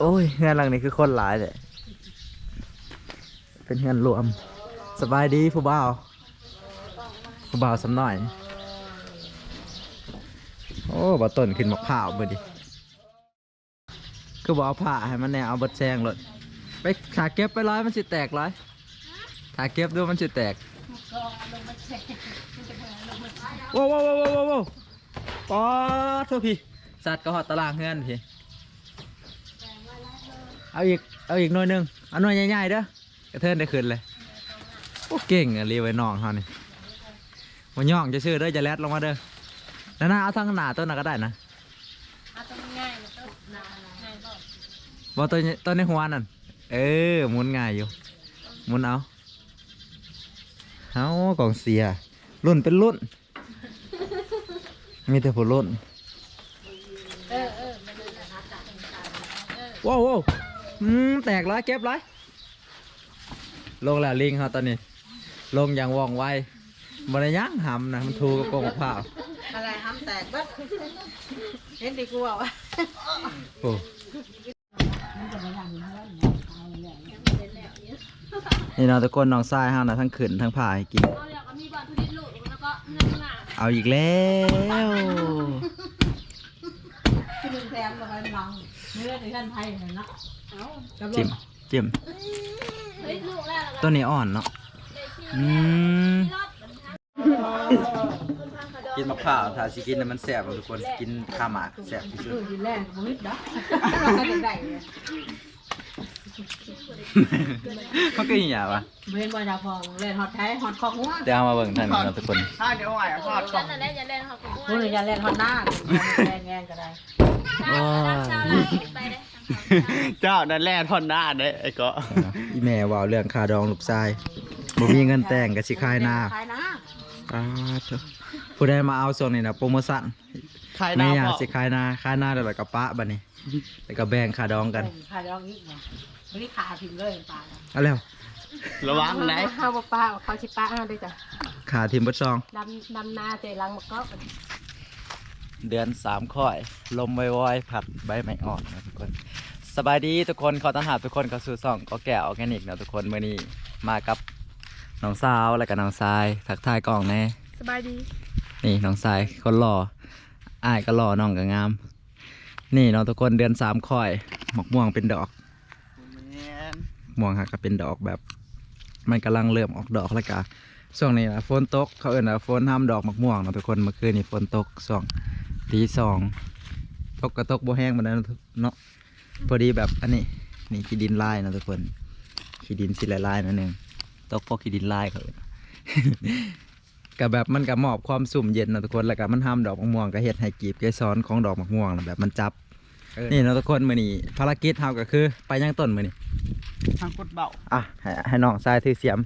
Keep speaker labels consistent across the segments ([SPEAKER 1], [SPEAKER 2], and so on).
[SPEAKER 1] โอ้ยงานหลังนี้คือคนหลายเลยเป็นงานรวม สบายดีผู้บ่าว ผู้บ่าวสำหน่อย โอ้บ่ต้นขึ้นมะพร้าวบ่ดิก็บอเอาผ้าให้มันแน่เอาบดแซงเลยไปถาเก็บไปร้อยมันสิแตกร้อยถาเก็บดูมันสิแตก ว้าวว้าวว้าวว้าวว้าวปอดเถอะพี่สัตว์ก็หอดตารางเฮือนพี่เอาอีกเอาอีกหน่อยหนึงเอาหน่อยใหญ่ๆเด้อกระเทินได้ขึ้นเลยโอ้เก่งอะรีไว้น้องเขานี่มันย่องจะชื่อเด้อจะแรดลงมาเด้อแล้วนะเอาทั้งหนาต้นน่ะก็ได้นะ
[SPEAKER 2] เอาตัวง่ายๆตัวง่ายบ่
[SPEAKER 1] บอต้นต้นในหัวนั่นเออหมุนง่ายอยู่หมุนเอา เอากองเสียรุ่นเป็นรุ่น มีแต่ผู้รุ่น
[SPEAKER 2] เออเออมันนั่นแหละครับจากเออ
[SPEAKER 1] ว้าวว้าวอืมแตกร้อยเก็บร้อยลงแล้วลิงเขาตอนนี้ ลงอย่างว่องไวบริยังหำนะมันทูกับกงมะพร้าว
[SPEAKER 3] อะไรทำแตกเบัดเห็นดีกว่า
[SPEAKER 1] โอ้ นี่เนาะทุกคนน้องทรายห้านะทั้งขืนทั้งผ่าให้กิน
[SPEAKER 2] เอาอยากเอามีบอลทุเรียนลูกแล้วก็เงินหนา
[SPEAKER 1] เอาอีกแล้ว
[SPEAKER 3] ที่ดึงแซมลงไปลองเนื้อในท่านไทยเห็นเนาะเอากระโด
[SPEAKER 1] จิ้
[SPEAKER 3] ด
[SPEAKER 1] มจิ้ม
[SPEAKER 2] เฮ้ยลูกแล้วแล้วก็
[SPEAKER 1] ตัวนี้อ่อนเนาะอืม
[SPEAKER 2] รอบมัน
[SPEAKER 1] กินมะพร้าวถ้าสิกินน่ะมันแซ่บทุกคนกินข้าวหมากแซ่บที่สุด
[SPEAKER 3] ดูดีแรกบุ้ยดอกได้เลย
[SPEAKER 1] มันก็อย่างวะ
[SPEAKER 3] เห็นว่าดาวพองเล่นฮอตไทยฮอตคอกหัว
[SPEAKER 1] เดี๋ยวเอามาเบิ่งท่านเนาะทุกคน
[SPEAKER 4] ถ้าเดี๋ยวไหวทอด
[SPEAKER 2] ฉันน่ะแน่อย่าเล่นเขาของ
[SPEAKER 3] พูดอย่าเล่นฮอตหน้าแงแงก็ได้
[SPEAKER 1] โอ้
[SPEAKER 2] ชาวยลายไปเลย
[SPEAKER 4] เจ้านั่นแร่ทอดหน้าเด้ไอ้เก็
[SPEAKER 1] อีแม่เว่าเรื่องคาดองลูกชายบ่มีเงินแต่งก็สิขายหน้า
[SPEAKER 3] ขายหน้า
[SPEAKER 1] อ่าเถอะผู้ใดมาเอาส่วนนี้นะโปรโมชั่น
[SPEAKER 4] ขายห
[SPEAKER 1] ไม่
[SPEAKER 4] น้า
[SPEAKER 1] อยาก
[SPEAKER 4] บอก
[SPEAKER 1] สิขายหน้าขายหน้าแล้วก็ปะบัดนี้แล้วก็แบ่งคาดองกัน
[SPEAKER 3] ขายดองอีกเนาะ วันนี้ขาทิ้งเลยปลา
[SPEAKER 1] เอาแล้ว
[SPEAKER 4] ระวังไหน
[SPEAKER 3] ข้าวปลาเขาชิปลาด้วยจ้ะ
[SPEAKER 1] ขาทีมเบดซอง
[SPEAKER 3] ดำดำนาเจรังมะกอก
[SPEAKER 1] เดือนสามค่อย ลมวอยๆผัดใบไม้อ่อนนะทุกคน สบายดีทุกคนขอต้อนรับทุกคนเข้าสู่ซ่องก็แก่ออร์แกนิกนะทุกคนเมื่อนี้มากับน้องสาวและกับน้องทรายทักทายกล่องแน่
[SPEAKER 2] สบายดี
[SPEAKER 1] นี่น้องทรายคนหล่ออ้ายก็หล่อน้องก็งาม นี่น้องทุกคนเดือนสามค่อยหมกม่วงเป็นดอก
[SPEAKER 4] แม่น
[SPEAKER 1] ม่วงหักก็เป็นดอกแบบ มันกำลังเริ่มออกดอกแล้วก็ช่วงนี้นะฝนตก เขาเอ่นว่าฝนห้ามดอกมะม่วงเนาะทุกคนเมื่อคืนนี้ฝนตกช่วงตีสองตกกระตกบ่แห้งมาแล้วเนาะพอดีแบบอันนี้นี่ขี้ดินลายนะทุกคนขี้ดินสิลายๆนั่นเองตกเพราะขี้ดินลายเขาเอิ้นก็แบบมันก็มอบความสุ่มเย็นนะทุกคนแล้วก็มันห้ามดอกมะม่วงก็เฮ็ดให้กีบเกสรของดอกมะม่วงน่ะแบบมันจับนี่เนาะทุกคนมื้อนี้ภารกิจเฮาก็คือ ไปยังต้นมื้อนี้
[SPEAKER 4] ทางกุดเบา
[SPEAKER 1] อะให้ให้น้องทรายถือเสียม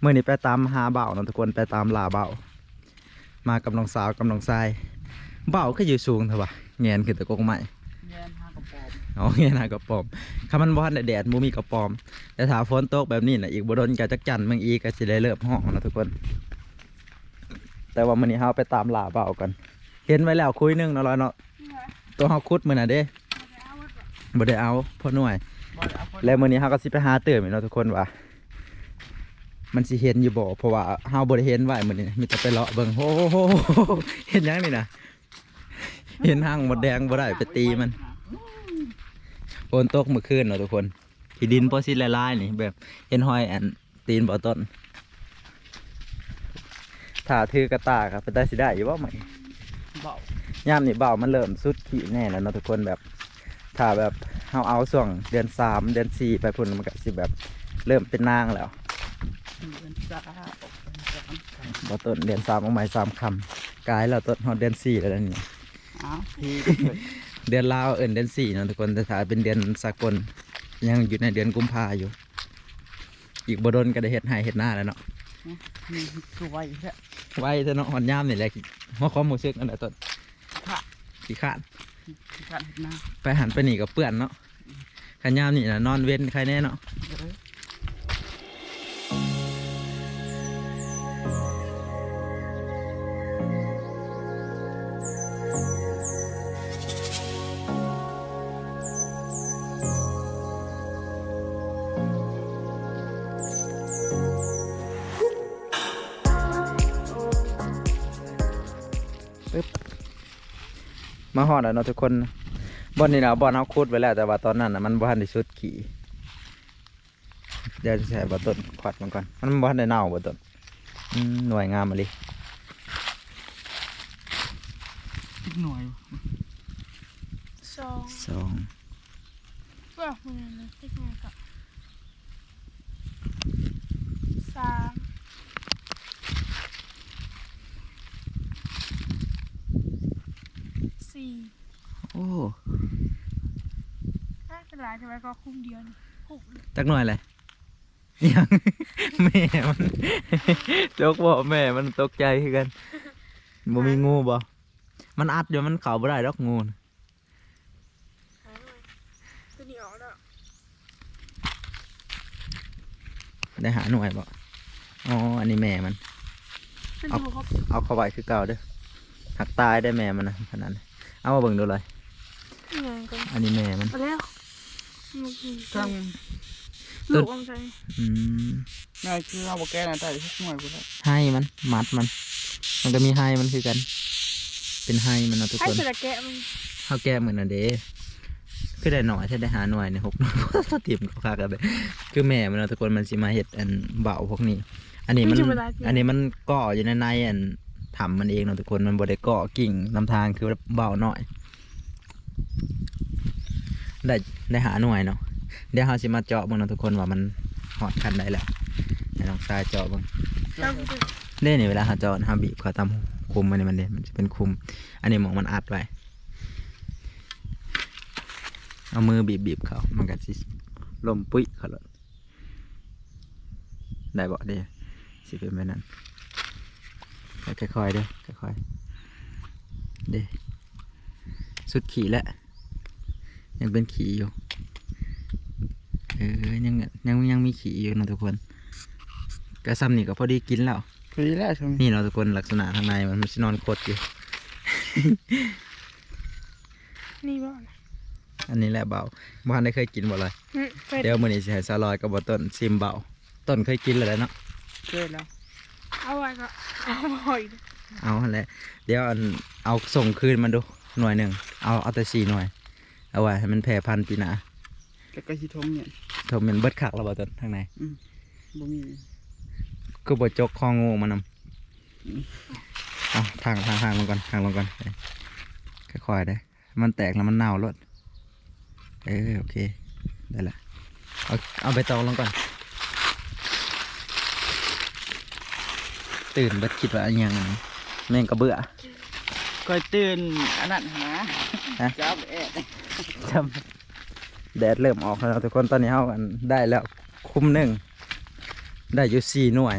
[SPEAKER 1] เมื่อนี้ไปตามหาเบาเนาะทุกคนไปตามลาเบามากับน้องสาวกับน้องทรายเบาก็อยู่สูงเถอะวะเงียนขึ้นแตะกกใหม่
[SPEAKER 4] แม่นหากระปอม
[SPEAKER 1] เอาเงียนหากระปอมคำมันบ่ทันได้แดดบ่มีกระปอมแต่ถ้าฝนตกแบบนี้น่ะอีกบ่โดนก็จักจันเมืองอีก็สิได้เลิกห้องนะทุกคน แต่ว่ามื้อนี้เฮาไปตามลาเบากันเห็นไว้แล้วคุยหนึงเนาะร้อยเนาะตัวเฮาคุดมื้อน่ะเด้บ่ได้เอาเพราะหน่วย
[SPEAKER 4] บ่ได้เอาคน
[SPEAKER 1] แล้วมื้อนี้เฮาก็สิไปหาเติมอีกเนาะทุกคนว่ามันสิเห็นอยู่บ่เพราะว่าเฮาบ่ได้เห็นไว้มื้อนี้มีแต่ไปเลาะเบิ่งโอ้โหเห็นหยังนี่นะเห็นหางหมดแดงบ่ได้ไปตีมันฝนตกเมื่อคืนเนาะทุกคนที่ดินพอสิละลายๆนี่แบบเห็นห้อยอันตีนบ่ต้นถ้าถือกระตากครับเป็นได้สิได้อยู่บ่ไหม
[SPEAKER 4] เบายา
[SPEAKER 1] มนี่เบามันเริ่มสุดขีแน่แล้วเนาะทุกคนแบบถ้าแบบ เฮาเอาส่วงเดือนสามเดือนสี่ไปพุ่นมันก็สิแบบเริ่มเป็นนางแล้ว
[SPEAKER 4] เดินจ้าออกเป็นสาม
[SPEAKER 1] บ่ต้นเดือนสามออกมาสามคำกลายแล้วต้นฮอดเดือนสี่แล้วนี่
[SPEAKER 4] อ้าวพี่
[SPEAKER 1] เดือนลาวเอิ้นเดือนสี่เนาะทุกคนแต่ถ้าเป็นเดือนสากลยังอยู่ในเดือนกุมภาอยู่ อีกบ่โดนก็ได้เฮ็ดให้เฮ็ดหน้าแล้วเนาะ
[SPEAKER 4] นี่คือไว้แค่
[SPEAKER 1] ไว้เถอะเนาะฮอดยามนี่แหละหัวข้อมูซึกอันใดต้น
[SPEAKER 4] ค่ะ
[SPEAKER 1] ขี้ข้าน
[SPEAKER 4] การเห็นหน้า
[SPEAKER 1] ไปหันไปหนีกับเปื่อนเนาะขันยามนี่นะนอนเว้นใครแน่เนาะ มาหอดแล้วเนาะทุกคนบอนนี่นะบอนเขาคุดไว้แล้วแต่ว่าตอนนั้นนะมันบ้านที่สุดขี่เดี๋ยวจะใส่บะต้นขวัดมันก่อนมันบ้านได้เน่าบะต้นอืมหน่วยงามมาเลย
[SPEAKER 4] อีกหน่วย
[SPEAKER 2] สอง
[SPEAKER 1] สอง
[SPEAKER 2] เพื่อมือนะติ๊กไงกับสาม สี่
[SPEAKER 1] โอ้
[SPEAKER 2] น่าเป็นไรทำไมก็คุ้มเดียวนี่คุ้ม
[SPEAKER 1] จักหน่วยเลยยัง แม่มัน จกบอกแม่มันตกใจคือกันบ่มีงูบ่มันอัดอยู่มันเข้าบ่ได้ดอกงูน่ะ
[SPEAKER 2] ตัวนี้ออกแล้ว
[SPEAKER 1] ได้หาหน่วยบ่อ๋ออันนี้แม่มัน
[SPEAKER 2] ตัว
[SPEAKER 1] เอา
[SPEAKER 2] นี้บุครบ
[SPEAKER 1] เอาเข้าไว้คือเก่าเด้อหักตายได้แม่มันนะขนาดนั้น เอามาเบิ่งดูเลย
[SPEAKER 2] ยังไงกัน
[SPEAKER 1] อันนี้แม่มัน
[SPEAKER 2] เอาแล้วมันคือ
[SPEAKER 4] ตั้ง
[SPEAKER 2] ลูกอมใจ
[SPEAKER 1] อืม
[SPEAKER 4] ง่ายคือเอาบแก้นะแต่ทุกหน่วยกูแล้ว
[SPEAKER 1] ให้มันมัดมัน มันก็มีให้มันคือกัน เป็นให้มันเนาะทุก
[SPEAKER 2] ให้
[SPEAKER 1] คน
[SPEAKER 2] เสร็จแกะมัน
[SPEAKER 1] ข้าวแก้เหมือนน่ะเด้คือได้หน่อยถ้าได้หาหน่วยในหกหน่วยสติมเขาคากันเลยคือแม่มันเนาะทุกคนมันสิมาเห็ดอันเบาพวกนี้ อันนี้มัน
[SPEAKER 2] ไใช่เวลาที่
[SPEAKER 1] อันนี้มันเกาะอยู่ในในอัน ทำมันเองเนาะทุกคนมันบ่ได้เกาะกิ่งลำทางคือเบาหน่อย ได้ได้หาหน่วยเนาะเดี๋ยวเราสิมาเจาะบิ่งเนาะทุกคนว่ามันหอดคันได้แล้วให้น้องทรายเจาะเบิ่ง
[SPEAKER 2] ต้อง
[SPEAKER 1] เด้นี่เวลาหาเจาะนะบีบเขาตามคุมมันนี่มันเด้มันจะเป็นคุม อันนี้หมองมันอัดไว้เอามือบีบบีบเขามันก็สิลมปุ้ยเขาเลยได้บ่เด้สิเป็นแบบนั้น ค่อยๆเด้อค่อยๆเด้สุดขี่แล้วยังเป็นขี่อยู่เออยังยังยังมีขี่อยู่เนาะทุกคนก็ซ้ำนี่ก็พอดีกินแล้ว
[SPEAKER 4] พอดีแล้วใช่ไหม
[SPEAKER 1] นี่เราะทุกคนลักษณะข้างในมันมันสินอนกดอยู่
[SPEAKER 2] นี่บ้าง
[SPEAKER 1] อันนี้แหละเบาบ้านได้เคยกินบ่เลย
[SPEAKER 2] เป็ด
[SPEAKER 1] เดี๋ยวมื้อนี้สิให้ซาลอยกับบ่ต้นซิมเบาต้นเคยกินแล้วแหละเนาะ
[SPEAKER 4] เกิดแล้ว
[SPEAKER 2] เอาไว้ก็เอาหอยดิ
[SPEAKER 1] เอาหั่นแหละเดี๋ยวอันเอาส่งคืนมันดูหน่วยหนึ่งเอาเอาแต่สี่หน่วย เอาไว้ให้มันแพร่พันธุ์ปีหน้า
[SPEAKER 4] แล้วก็ฮิทมเนี่ย
[SPEAKER 1] ทมเป็นเบิดคักแล้วบ่ต้นทางใน
[SPEAKER 4] บ่มี
[SPEAKER 1] คือบ่จกคองูมันนำ
[SPEAKER 4] อืม
[SPEAKER 1] เอาทางทางทางลงก่อนทางลงก่อนค่อยๆได้อมันแตกแล้วมันเน่าลดเออโอเคได้ละเอาเอาไปตองลงก่อน ตื่นเบัดคิดว่าอันยังแม่งกระเบื่อ
[SPEAKER 4] ก็ตื่นอันนั้นหา
[SPEAKER 1] ฮะ
[SPEAKER 4] จับแอะ
[SPEAKER 1] จำแดดเริ่มออกแล้วทุกคนตอนนี้เฮากันได้แล้วคุ้มหนึ่งได้อยู่สี่หน่วย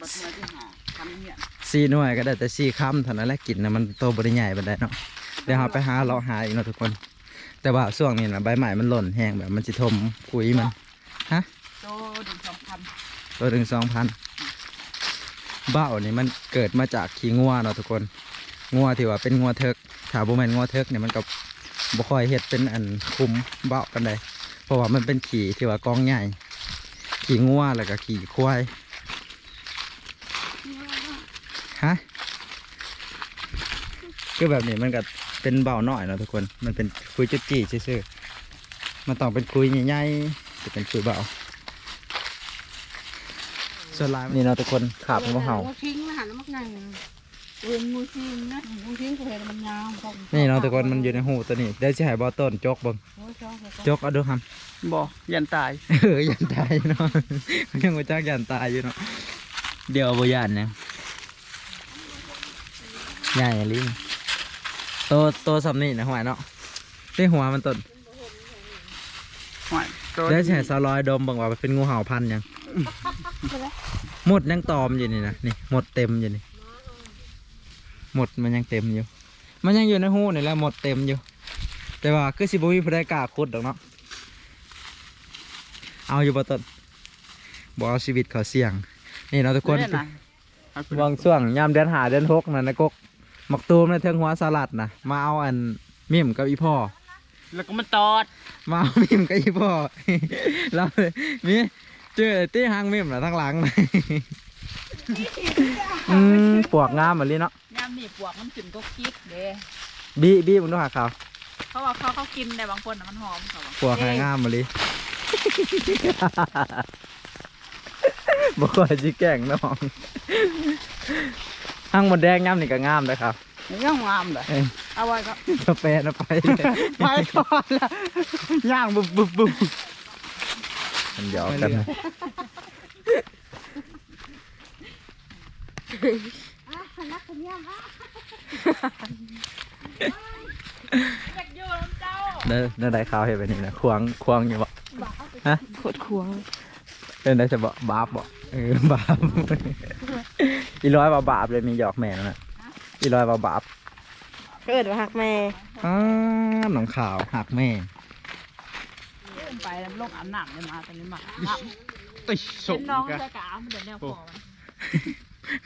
[SPEAKER 4] บัดมาที่หาทำเนี่ย
[SPEAKER 1] สี่หน่วยก็ได้แต่สี่คำเท่านั้นแหละกินนะมันโตบริใหญ่บันไดเนาะเดี๋ยวเราไปหาเลาะหาอีกเนาะทุกคน แต่ว่าช่วงนี้นะใบใหม่มันหล่นแห้งแบบมันจิทมคุยมัน
[SPEAKER 4] โตดึงสองพัน
[SPEAKER 1] ตัวถึงสองพัน เบ้านี่มันเกิดมาจากขี้งัวเนาะทุกคนงัวที่ว่าเป็นงัวเทิกถ้าบ่แมนงัวเทิกเนี่ยมันก็บ่คอยเฮ็ดเป็นอันคุ้มเบ้ากันได้เพราะว่ามันเป็นขี้ที่ว่ากองใหญ่ขี่งัวแล้วก็ขี่ควายฮะคือแบบนี้มันก็เป็นเบาหน่อยเนาะทุกคน มันเป็นคุยจุดจี้ซื่อมันต้องเป็นคุยใหญ่ๆจะเป็นคุยเบา ส่วนลายนี่เนาะทุกคนขาบงูเห่า
[SPEAKER 3] งูทิ้งมาหันมักไงเอ็นงูทิ้งนะงูทิ้งก็เห็นมันยาวครับ
[SPEAKER 1] นี่เนาะทุกคนมันอยู่ในหูตัวนี้เดี๋ยวจะให้บอต้นจกเบัง
[SPEAKER 3] โอ้ยชอบเลย
[SPEAKER 1] จกเอาดูครับ
[SPEAKER 4] บ่ยันตาย
[SPEAKER 1] เออยันตายเนาะยังว่าจ้างยันตายอยู่เนาะเดี๋ยวเอาบยันเนี่ยใหญ่ลิงโตโตสำนี่นะหัวเนาะได้หัวมันต้น
[SPEAKER 4] หอยโต
[SPEAKER 1] เดี๋ยวแฉสาวลอยดมเบังว่าเป็นงูเห่าพันธุ์หยัง หมดยังตอมอยู่นี่นะนี่หมดเต็มอยู่นี่หมดมันยังเต็มอยู่ มันยังอยู่ในหูนี่แหละหมดเต็มอยู่ แต่ว่าคือสิบุมีผู้ใดกล้าขุดดอกเนาะเอาอยู่บ่ต้นบ่เอาชีวิตเขาเสี่ยง นี่เราะทุกคน
[SPEAKER 4] เล่นะเอาไป
[SPEAKER 1] วางช่วงยามเดือนหาเดือนหกนั่นนะกกหมักตูมในเทิงหัวสลัดนะมาเอาอันมิมกับอีพ่อ
[SPEAKER 4] แล้วก็มันตอด
[SPEAKER 1] มาเอามิมกับอีพ่อเราเลยมี เจอตี้หางมิมนะทั้งหลังนะอืมปวกงามเหมือนลี่เนาะ
[SPEAKER 4] ยามนี่ปวกมันขึ้นก็กิ๊กเด้
[SPEAKER 1] บีบีมึงดูหาเขาว
[SPEAKER 4] เขาว่าเขาเขากินแต่บางคนน่ะมันหอมเขาว่า
[SPEAKER 1] ปวกหางามเหมือนลี่บอกว่าจีแกล้งน้องหางหมดแดงงามนี่ก็งามเลยครับ
[SPEAKER 4] ย่างงามเลย
[SPEAKER 1] เอ้ย
[SPEAKER 4] เอาไว้ก็
[SPEAKER 1] กาแฟนะไป
[SPEAKER 4] ไปก่อนละย่างบุบบุบบุบ
[SPEAKER 1] มันหยอกกันเด้อเด้อได้ข่าวเห็นแบบนี้นะควงควงอยู่บ่ฮะ
[SPEAKER 3] โคตรควง
[SPEAKER 1] เป็นได้จะบ่บาปบ่เออบาปอีร้อยว่าบาปเลยมีหยอกแม่นั่นน่ะอีร้อยว่าบาป
[SPEAKER 3] เกิดมาหักแม่
[SPEAKER 1] อ้าหนองข่าวหักแม่
[SPEAKER 4] ไปแล้วลงอาบน้ำเลยมาตอนนี้มาน้ำ
[SPEAKER 1] ติด
[SPEAKER 4] เห็นน้องใส่กะมันเดินแนวพอ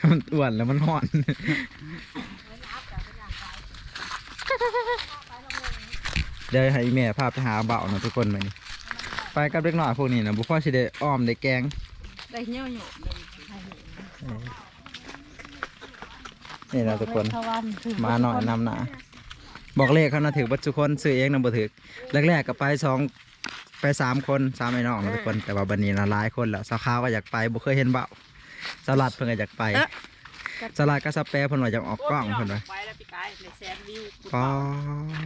[SPEAKER 4] มัน
[SPEAKER 1] มันอ้วนแล้วมันห่อน เดี๋ยวให้อีแม่พาไปหาเบานะทุกคนมานี่ไปกับเด็กน้อยพวกนี้นะบุพ่อชิได้อ้อมได้แกง
[SPEAKER 4] ได้เงี้ยวอยู่
[SPEAKER 1] นี่นะทุกคน มาหน่อยนำหนาบอกเลขเขานะถือบัตรทุกคนซื้อเองนะบ่ถือแรกๆก็ไปสอง ไปสามคนสามไอ้น้องนะทุกคนแต่ว่าบันนี้นะหลายคนแล้วสาวขาวก็อยากไปบ่เคยเห็นเบาสลัดเพิ่นก็อยากไป สลัดก็สเปรย์เพิ่นว่าอยากออกกล้องเพิ่นว่า
[SPEAKER 4] ไปแล้วพี่กายในแซนวิว
[SPEAKER 1] ปอ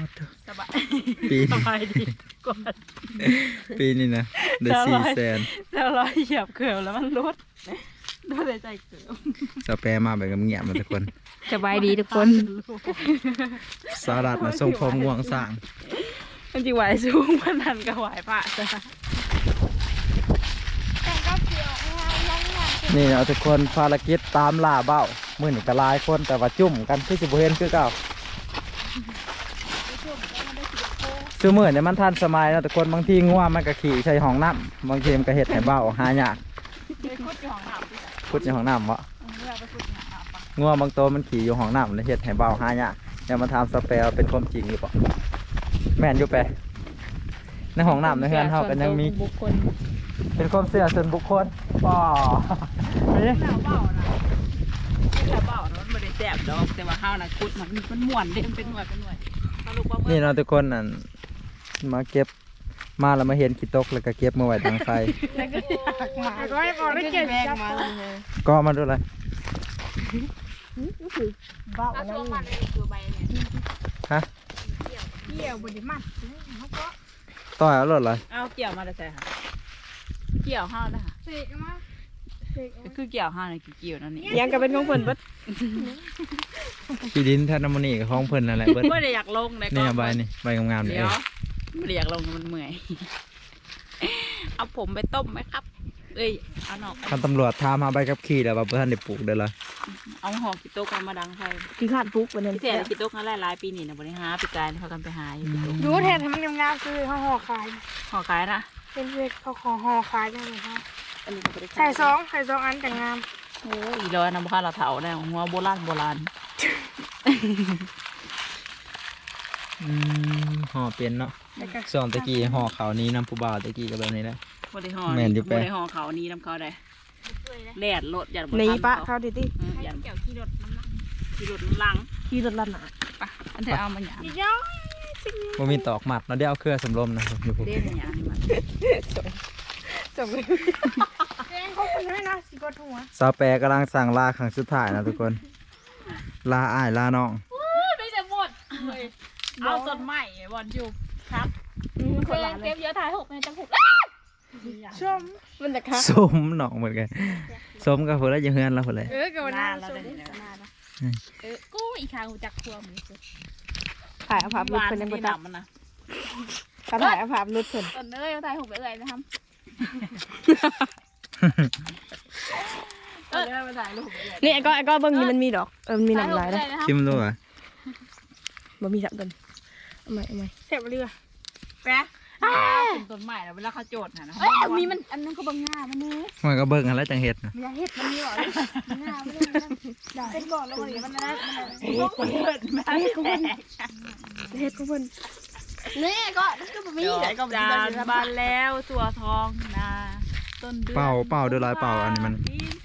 [SPEAKER 1] ด
[SPEAKER 4] สบาย
[SPEAKER 1] ปี
[SPEAKER 4] ส
[SPEAKER 1] นี้
[SPEAKER 4] บายดีก่อน
[SPEAKER 1] ปีนี้นะเดือ
[SPEAKER 4] ส
[SPEAKER 1] สี่
[SPEAKER 4] บาย
[SPEAKER 1] แสน
[SPEAKER 4] แล้วเราเหยียบเกลือแล้วมันลดลดใจเกลือ
[SPEAKER 1] สเปรย์มาแบบเงียบๆนะทุกคน
[SPEAKER 3] สบายดีทุกคน
[SPEAKER 1] สลัดนะทรงผมง่วงสร้าง
[SPEAKER 4] มันจีไหวสูงมันนันก็ไหวปะจ้ะ
[SPEAKER 1] นี่นะทุกคนภารกิจตามล่าเบ้ามื่อนี่ก็หลายคนแต่ว่าจุ่มกันที่สิบเห็นคือเก่าคือมื่อเนี่ยมันทันสมัยนะทุกคนบางทีง่วงมันก็ขี่ใส่ห้องน้ำบางทีมันก็เห็ดให้เบ้าหายาก
[SPEAKER 4] ไปคุดอยู่ห้องน้ำพี่จ้ะ
[SPEAKER 1] พุดในห้องน้ำวะ
[SPEAKER 4] เมื่อไปคุดอยู่ห้องน้ำปะ
[SPEAKER 1] ง่วงบางตัวมันขี่อยู่ห้องน้ำแล้วเห็ดให้เบ้าหายากอย่ามาทำสเปรย์เป็นความจริงหรือเปล่า แม่นอยู่ไปะในห้องน้ำในเฮือนเท่ากันยังมี
[SPEAKER 4] บุคคล
[SPEAKER 1] เป็นความเชื่อส่วนบุคคลป่อไม่ใช่
[SPEAKER 4] แถวเบ้านะแถวเบ้านะมันไม่ได้แสบดอกแต่ว่าข้าวนะคุดมันมันม่วนเด่นเป็นหน่วยเป็นหน่วยสรุปว่าเมื่
[SPEAKER 1] นี่
[SPEAKER 4] อ
[SPEAKER 1] เนาะทุกคนนั่นมาเก็บมาแล้วมาเห็นขี้ตกแล้วก็เก็บมาไว้ทางไฟ
[SPEAKER 3] ก็ให้พอได้เก็บจับมา
[SPEAKER 1] ก็มาดูเลย
[SPEAKER 3] บ้า
[SPEAKER 2] ถ้า
[SPEAKER 3] นั่
[SPEAKER 2] ช่วนงมันคือใบเนี่ย
[SPEAKER 1] ฮะ
[SPEAKER 3] เกี่ยวบไดิมัน
[SPEAKER 1] ต่อยเอารถเลย
[SPEAKER 4] เอาเกี่ยวมาแต่ใส่ค่ะ เกี่ยวห้าวนะคะ
[SPEAKER 3] เสกมาเสก
[SPEAKER 4] ก็คือเกี่ยวห้าวในเกี่ยวนั่นนี่
[SPEAKER 3] ยังก็เป็นของเพิ่นเบิด
[SPEAKER 1] ขี้ดินแทนน้ำมันนี่กับของเพิ่นนั่นแหละเบิด
[SPEAKER 4] ไม่ได้อยากลงเลยก็
[SPEAKER 1] นี่ใบนี่ใบงามๆนี่
[SPEAKER 4] เดี๋
[SPEAKER 1] เอ
[SPEAKER 4] ยว
[SPEAKER 1] อ
[SPEAKER 4] ไม่ได้อยากลงมันเมื่อย เอาผมไปต้มไหมครับ เอ้ยเอาหนอกไป
[SPEAKER 1] คันตำรวจทามหาใบขับขี่แล้วว่าเพื่อนได้ปลูกเด้อละ
[SPEAKER 4] เอาห่อกิโต๊ะกันมาดังไฟ
[SPEAKER 3] กี่ขาดปุ๊กวันนั้น
[SPEAKER 4] พี่เสียกิโต๊ะกันหลายหลายๆปีนี่นะบริหารปีกายเขากันไปหาอยู่กิโต๊ะ
[SPEAKER 3] ดูแทนให้มันงามๆคือห่อห่อขาย
[SPEAKER 4] ห่อขายนะ
[SPEAKER 3] เป็นเพื่อเขาขอห่อขายได้ไหมคะ
[SPEAKER 4] อันนี้ก็บริ
[SPEAKER 3] ใส่ซองใส่ซองอันแต่งงาม
[SPEAKER 4] โอ้ยอีร้อยน้ำข้าวเราเถาแน่หัวโบราณโบราณ
[SPEAKER 1] อืมห่อเป็นเนาะ
[SPEAKER 3] แล้วก็
[SPEAKER 1] ส่วนตะกี้ห่อขาวนี้น้ำผู้บ่าวตะกี้ก็แบบนี้แหละ
[SPEAKER 4] บริหอ
[SPEAKER 1] แม่นอยู่
[SPEAKER 4] บ
[SPEAKER 1] แปะ
[SPEAKER 4] ริหอเขานี้น้ำเขาได้แลดรถยันบ่
[SPEAKER 3] นี่
[SPEAKER 4] ทั
[SPEAKER 3] ปะ
[SPEAKER 4] เขา
[SPEAKER 3] เขาดิติ
[SPEAKER 4] อืมยัน
[SPEAKER 2] เกี่ยวขี้รถน้ำหนัก
[SPEAKER 4] ขี่รถหลัง
[SPEAKER 3] ขี่รถลันหนา
[SPEAKER 4] ปะอันเธอเอามาหยาง
[SPEAKER 3] อีกย้อย
[SPEAKER 1] บ่มีตอกหมัดเนาะเดี๋ยวเอาเครือสำรมนะอยู่พวก
[SPEAKER 4] เล่นหยางนี่มัน
[SPEAKER 3] จบเลยแดงเขาเป็นด้วยนะสิกดหัว
[SPEAKER 1] สาวแปรกำลังสั่งลาครั้งสุดท้ายนะทุกคน ลาอ้ายลาน้อง
[SPEAKER 2] ไม่จะหมด
[SPEAKER 4] เอาต้นไม้บอลอยู่ครับ
[SPEAKER 2] เพลงเก็บเยอะถ่ายหกเนี่ยจะผูก
[SPEAKER 3] ชมมันจะคัก
[SPEAKER 1] สมน้องเหมือนกันสมกับเพื่อนแล้วยังเฮือนแล้วเพื่อนเลย
[SPEAKER 3] เออกับวัน
[SPEAKER 4] หน้า
[SPEAKER 3] นั้น
[SPEAKER 4] เรา
[SPEAKER 3] ช
[SPEAKER 4] ได้
[SPEAKER 3] ม
[SPEAKER 4] เห็นแล้ว
[SPEAKER 2] เออกูอีกครั้งกูจักควงมือสุด
[SPEAKER 3] ถ่ายเอาภาพรุด
[SPEAKER 4] วาน
[SPEAKER 3] เพิ่นยังบ่
[SPEAKER 4] ที่
[SPEAKER 3] ตัด
[SPEAKER 4] ดำมันนะ
[SPEAKER 3] เขาถ่ายเอาภาพรุดเพิ่น
[SPEAKER 2] ตอนเอ้ยถ่ายหกไปเลยนะครับ
[SPEAKER 4] เออได้มาถ่ายรูป
[SPEAKER 3] นี่ไอ้ก็ไอ้ก็เบิ่งนี่มันมีดอกเออมันมีหนังหลาย
[SPEAKER 2] เล
[SPEAKER 3] นะ
[SPEAKER 2] ยนะครับ
[SPEAKER 1] ชิมดูอะ
[SPEAKER 3] บ่มีสับกันเอาใหม่เอาใหม่เสียบเรือ
[SPEAKER 4] แปะ เป็นต้นใหม่แล้วเวลาเขาโจทย์นะนะ
[SPEAKER 2] เอ้ยมีมันอันนึงก็บางงามันนี่
[SPEAKER 1] มันก็เบิ่งกันแล้วจังเฮ็ดนะ
[SPEAKER 2] มันอยากเฮ็ดมันมีหรอมันงามันเลยเป็นบอกแล้ววันนี้มันนะมัน
[SPEAKER 4] โอ้โหเปิดมา
[SPEAKER 2] เฮ็ดของเพิ่นเฮ็ดของเพิ่นนี่ก็นั่นก็บ่มี
[SPEAKER 4] ดอก
[SPEAKER 2] ไหนก็บ่
[SPEAKER 4] จา
[SPEAKER 2] ได้
[SPEAKER 4] นบานแล้วตัวทองนาต้นเดือน
[SPEAKER 1] เป่าเป่าด้วยลายเป่าอันนี้มัน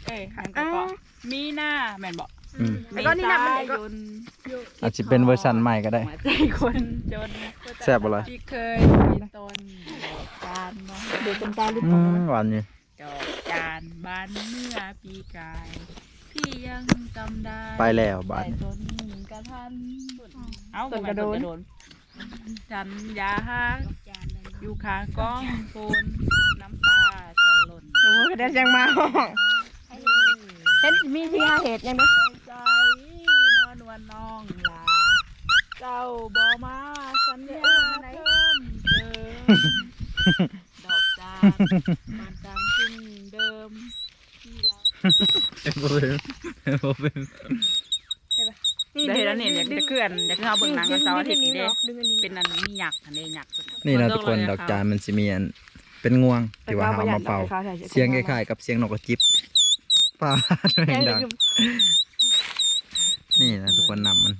[SPEAKER 4] เอ้ยหันก็เปาะมีหน้าแม่นบอก
[SPEAKER 1] อืม
[SPEAKER 2] แล้วก็นี่นะมันก็
[SPEAKER 4] ยน
[SPEAKER 1] อาจจะเป็นเวอร์ชันใหม่ก็ได้
[SPEAKER 4] หัวใจคนจน
[SPEAKER 1] แซ่บบ่ล่ะ
[SPEAKER 4] ที่เคยมีต้นดอกจานบ่
[SPEAKER 2] เดี๋ยวเป็นตาลิบ
[SPEAKER 1] อืมหวานอยู่
[SPEAKER 4] ดอกจานบานเมื่อปีกายพี่ยังจำได้
[SPEAKER 1] ไปแล้วบาด
[SPEAKER 4] ใต้
[SPEAKER 1] นี้
[SPEAKER 4] ต้นกระทันเอ้าต้นกระโดนฉันยาฮักอยู่ข้างกองโฟนน้ำตาจะหล่น
[SPEAKER 2] โอ้ยได้ยังมาเฮ็ดมีที่หาเฮ็ดยังไง
[SPEAKER 4] ใจนอนวันน้องลา เจ้าบอมาสัญญาเพิ่มเติมดอกจานบานจานซึ่งเดิมที่เรา
[SPEAKER 1] เอ็มโบเป็นเอ็มโบเป็น
[SPEAKER 4] เดี๋ยวแล้วเนี่ยเดี๋ยวจะเคลื่อนเดี๋ยวคือเอาเบิ่งหนังกันเสาร์อาทิตย์นี้เด้
[SPEAKER 2] ดึงอันนี้
[SPEAKER 4] เป็นอันนี้หยักอันนี้หยักสุด
[SPEAKER 1] นี่นะทุกคนดอกจานมันสิมีอันเป็นงวงที่ว่าหามาเป่า เสียงคล้ายๆกับเสียงนกกระจิบป้าดแม่งดังนี่นะทุกคนนำมัน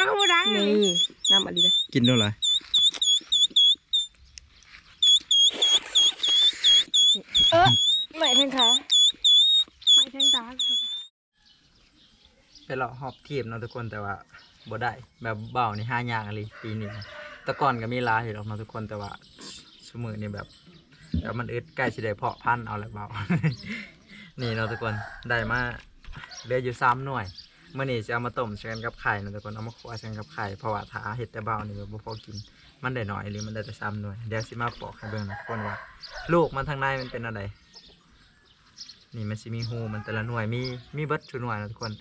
[SPEAKER 2] อ้าวดังนี่น้ำอะไรเด้
[SPEAKER 1] กินด้วยเลย
[SPEAKER 2] เออไม่แทงขาไม่แทงตา
[SPEAKER 1] ไปเลาะหอบทีบเนาะทุกคนแต่ว่าบ่ได้แบบเบานี่ห้าอย่างอะไรปีนี้แต่ก่อนก็มีลาอยู่หรอกเนาะทุกคนแต่ว่าสมือนี่แบบแบบมันอึดใกล้สิได้เพาะพันธุ์เอาแล้วเบา นี่เนาะทุกคนได้มาเหลืออยู่สามหน่วย เมื่อนี้จะเอามาต้มใช้กันกับไข่เนะทุกคนเอามาคั่วใช้กันกับไข่เพราะว่าถ้าเห็ดแต่เบานี่แบบพอกิน มันได้หน้อยหรือมันได้แต่สามหน่วยเดี๋ยวสิมาปอกให้เบิ่งนะทุกคนว่า ลูกมันทางในมันเป็นอะไร นี่มันสิมีหูมันแต่ละหน่วยมีมีเบิร์ดทุกหน่วยนะทุกคน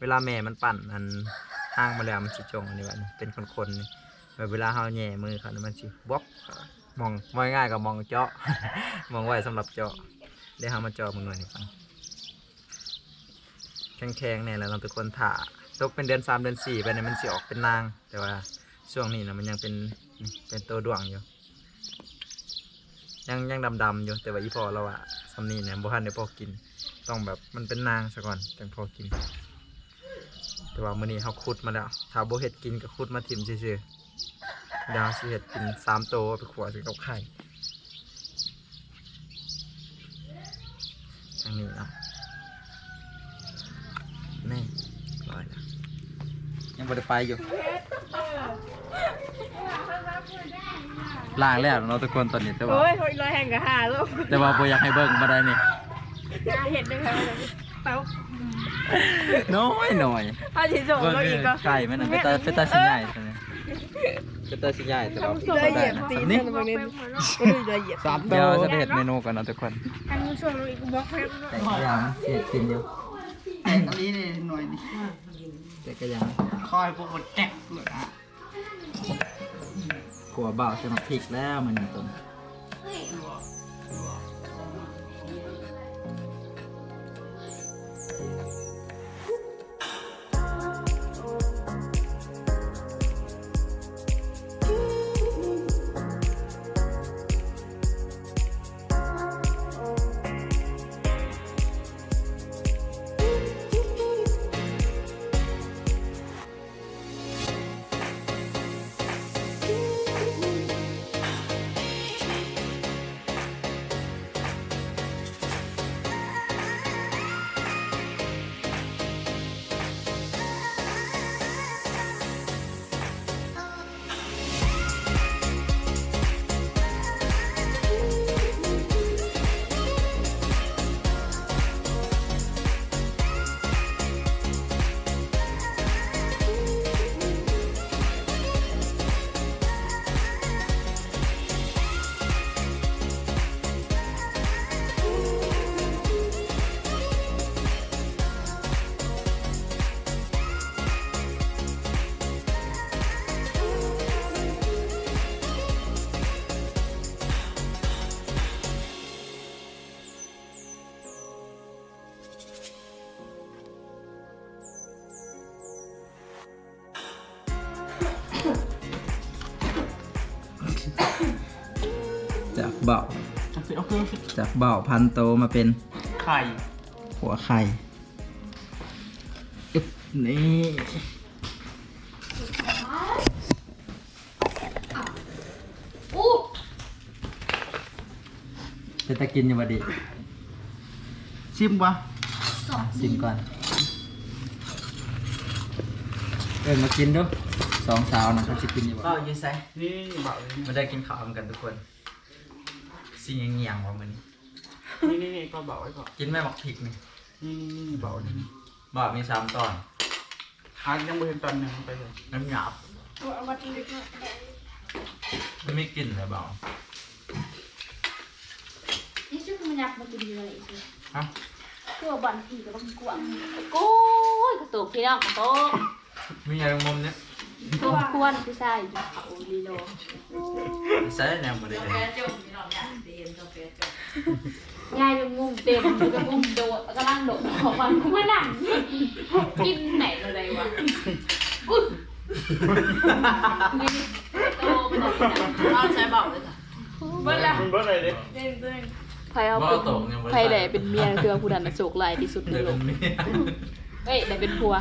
[SPEAKER 1] เวลาแม่มันปั่นอันห้างมาแล้วมันสิจงอันนี้วะนี่เป็นคนๆนี่แบบเวลาเฮาแหย่มือเขานี่มันสิบล็อกมองมองง่ายกับมองเจาะมองไว้สำหรับเจาะเดี๋ยวเฮามาเจาะมึงหน่อยนี่ฟัง แข็งๆเนี่ยแหละเราทุกคนถ่าตกเป็นเดือนสามเดือนสี่ไปเนี่ยมันสิออกเป็นนาง แต่ว่าช่วงนี้นะมันยังเป็นเป็นตัวดวงอยู่ ยังยังดำๆอยู่แต่ว่าอีพอเราอะสำนีเนี่ยบ่ทันได้พอกิน ต้องแบบมันเป็นนางซะก่อนจึงพอกิน แต่ว่ามื้อนี้เขาขุดมาแล้วถ้าบ่เฮ็ดกินก็ขุดมาทิ่มซื่อๆดาวสิเฮ็ดกินสามโตวไปขวใส่กับไข่ทางนี้เนาะนี่ร้อยแล้ว ยังบ่ได้ไปอยู่ล้างแล้วเนาะทุกคนตอนนี้แต่ว่า
[SPEAKER 2] โอ้ยโอ้ยลอยแห่งกับหาลูก
[SPEAKER 1] แต่ว่าบ่อยากให้เบิ่งมาได้นี่
[SPEAKER 2] เห็นด้วยค่ะเต้า
[SPEAKER 1] น้อยหน่อย
[SPEAKER 2] พาสิส่งเราอีกก็
[SPEAKER 1] ไก่มันะเป็นตาเป็นตาสิใหญ่ใช่ไหมเป็นตาสิใหญ่แต่ว่า
[SPEAKER 2] เลยเหยียบตีน
[SPEAKER 1] นี่
[SPEAKER 2] ตรงนี้สาม
[SPEAKER 1] เดียวจะได้เห็ดเมนูกันนะทุกคน
[SPEAKER 2] อันนี้ส่งเราอีกบล็อกให้
[SPEAKER 1] แต่กระยังเสียกินอยู่
[SPEAKER 3] แต่ตอนนี้เนี่ยหน่อยนี่
[SPEAKER 1] แต่กระยัง
[SPEAKER 3] คอยพวกมันแตกเลยอะ
[SPEAKER 1] ขัวเบาใส่มาพริกแล้วมันนี่ต้ นเบา
[SPEAKER 5] โอเคโอเค
[SPEAKER 1] จากเบาพันโตมาเป็น
[SPEAKER 5] ไข่
[SPEAKER 1] หัวไข่อึ๊บนี่
[SPEAKER 2] อู้
[SPEAKER 1] จะตะกินอยู่บดี
[SPEAKER 5] ชิมวะ
[SPEAKER 2] สอง
[SPEAKER 1] ชิมก่อนเอินมากินดูสองสาวนะเขาจะกินอยู่บ่เบาอยู่ไซ
[SPEAKER 5] นี่เบาเลย
[SPEAKER 1] มาได้กินข้าวกันทุกคน สิ่งเงียงๆว่ามัน
[SPEAKER 5] นี่นี่นี่ก็เบาไว้ก่อน
[SPEAKER 1] กินแม่หมักพริกนี่
[SPEAKER 5] นี่นี่นี่เบาเลย
[SPEAKER 1] บามีสามตอน
[SPEAKER 5] หางยังไม่เห็นตอนหนึ่งไปเลย
[SPEAKER 1] น้ำหยาบ
[SPEAKER 2] เอามาทีเดียว
[SPEAKER 1] มันไม่กลิ่นเลยเบา
[SPEAKER 2] นี่ชื่อมันยับมากินเยอะอีกเลย
[SPEAKER 1] ฮะ
[SPEAKER 2] ตัวบันผีกับบังกวางโอ้ยกระตุกพี่น้องกระตุก
[SPEAKER 1] มีอะไรมุมเนี้ย
[SPEAKER 2] ตัวควรผู้ชายอยู่เขาลีโล
[SPEAKER 1] ใส่แนวมาได้เลย
[SPEAKER 2] ยายเป็นมุมเต็มอยู่กับมุมโดดกำลังโดดของมันกูไม่นั่งกินไหนอะไรวะอุ๊ยนี่โตไปไหนนะ
[SPEAKER 3] เอาใช้เบาเลยค่ะ
[SPEAKER 2] เบิ้ลละ
[SPEAKER 5] มันเบิร์ดอะไรดิ
[SPEAKER 2] เด้งเด้ง
[SPEAKER 4] ใครเอาเป็นใครได้เป็นเมียคือผู้ดันโศกลายที่สุดใน
[SPEAKER 1] เดี๋ยว
[SPEAKER 4] โล
[SPEAKER 1] เป็
[SPEAKER 4] ก
[SPEAKER 1] นเมีย
[SPEAKER 4] เอ้ยได้เป็นผัว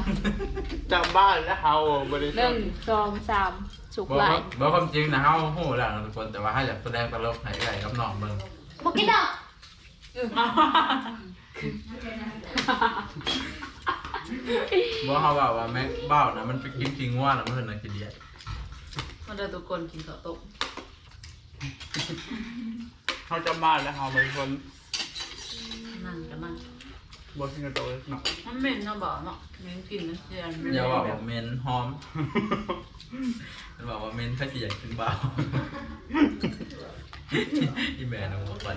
[SPEAKER 5] จำบ้านแล้วเฮาบริ
[SPEAKER 4] ห
[SPEAKER 5] ษั
[SPEAKER 4] นึ่
[SPEAKER 5] ท
[SPEAKER 4] งสองสามโศก
[SPEAKER 1] บอก
[SPEAKER 4] ลา
[SPEAKER 1] ว่ายบอกความจริงนะเฮาโหแล้วนะทุกคนแต่ว่าถ้าอยากแสดงตลกให้ไก่กับน้องเบิ่ง
[SPEAKER 2] บอกกินดอก
[SPEAKER 1] บอกเขาว่าว่าแม็กเบ้านะมันเป็นกินกิงว่านะมันเป็นนักกินเดียด
[SPEAKER 3] มาเดินทุกคนกินข้าวต้ม
[SPEAKER 5] เขาจำบ้านแล้วเฮาบริษัท
[SPEAKER 3] นั่งกันนั่ง
[SPEAKER 5] บริษัทโตเลยเนาะ
[SPEAKER 3] มันเหม็นเนาะบ่เนาะเหม็นกลิ่นนะเจียน
[SPEAKER 1] อย่าว่าว่าเมนหอมมันบอกว่าเมนถ้าสิอยากกินเบ้าอีแม่นะบอกว่า